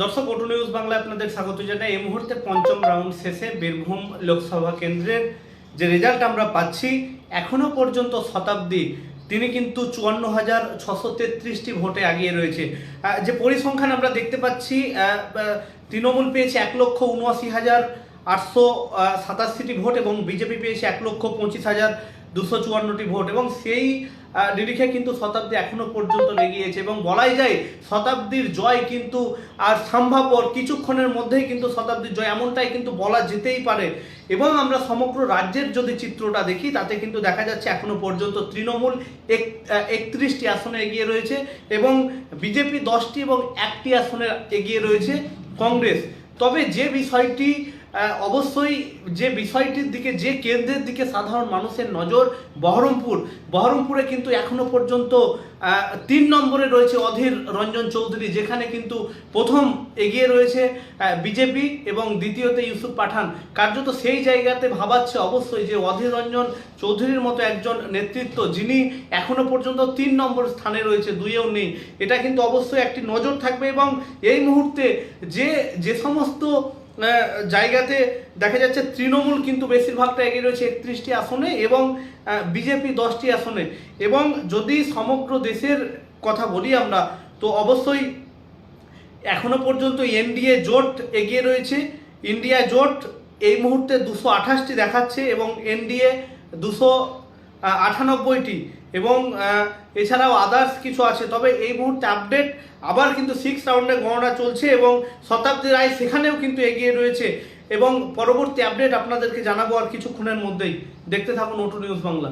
দর্শক ওটু নিউজ বাংলায় আপনাদের স্বাগত জানাই। এই মুহূর্তে পঞ্চম রাউন্ড শেষে বীরভূম লোকসভা কেন্দ্রের যে রেজাল্ট আমরা পাচ্ছি, এখনও পর্যন্ত শতাব্দী, তিনি কিন্তু চুয়ান্ন হাজার ছশো তেত্রিশটি ভোটে আগিয়ে রয়েছে। যে পরিসংখ্যান আমরা দেখতে পাচ্ছি তৃণমূল পেয়েছে এক লক্ষ উনআশি হাজার আটশো সাতাশিটি ভোট এবং বিজেপি পেয়েছে এক লক্ষ পঁচিশ হাজার দুশো চুয়ান্নটি ভোট এবং সেই নিরিখে কিন্তু শতাব্দী এখনও পর্যন্ত এগিয়েছে এবং বলাই যায় শতাব্দীর জয় কিন্তু আর সম্ভাব্য কিছুক্ষণের মধ্যেই কিন্তু শতাব্দীর জয় এমনটাই কিন্তু বলা যেতেই পারে। এবং আমরা সমগ্র রাজ্যের যদি চিত্রটা দেখি, তাতে কিন্তু দেখা যাচ্ছে এখনও পর্যন্ত তৃণমূল এক একত্রিশটি আসনে এগিয়ে রয়েছে এবং বিজেপি দশটি এবং একটি আসনে এগিয়ে রয়েছে কংগ্রেস। তবে যে বিষয়টি অবশ্যই যে বিষয়টির দিকে, যে কেন্দ্রের দিকে সাধারণ মানুষের নজর, বহরমপুর। বহরমপুরে কিন্তু এখনও পর্যন্ত তিন নম্বরে রয়েছে অধীর রঞ্জন চৌধুরী, যেখানে কিন্তু প্রথম এগিয়ে রয়েছে বিজেপি এবং দ্বিতীয়তে ইউসুফ পাঠান। কার্যত সেই জায়গাতে ভাবাচ্ছে অবশ্যই যে অধীর রঞ্জন চৌধুরীর মতো একজন নেতৃত্ব, যিনি এখনও পর্যন্ত তিন নম্বর স্থানে রয়েছে দুইয়েও নেই। এটা কিন্তু অবশ্যই একটি নজর থাকবে এবং এই মুহূর্তে যে যে সমস্ত জায়গাতে দেখা যাচ্ছে তৃণমূল কিন্তু বেশিরভাগটা এগিয়ে রয়েছে একত্রিশটি আসনে এবং বিজেপি দশটি আসনে। এবং যদি সমগ্র দেশের কথা বলি আমরা, তো অবশ্যই এখনও পর্যন্ত এনডিএ জোট এগিয়ে রয়েছে। ইন্ডিয়া জোট এই মুহূর্তে দুশো আঠাশটি দেখাচ্ছে এবং এনডিএ দুশো আটানব্বইটি। এবং এছাড়াও আদার্স কিছু আছে। তবে এই মুহূর্তে আপডেট আবার কিন্তু সিক্স রাউন্ডের গণনা চলছে এবং শতাব্দী রায় সেখানেও কিন্তু এগিয়ে রয়েছে। এবং পরবর্তী আপডেট আপনাদেরকে জানাব আর কিছুক্ষণের মধ্যেই। দেখতে থাকুন ওটু নিউজ বাংলা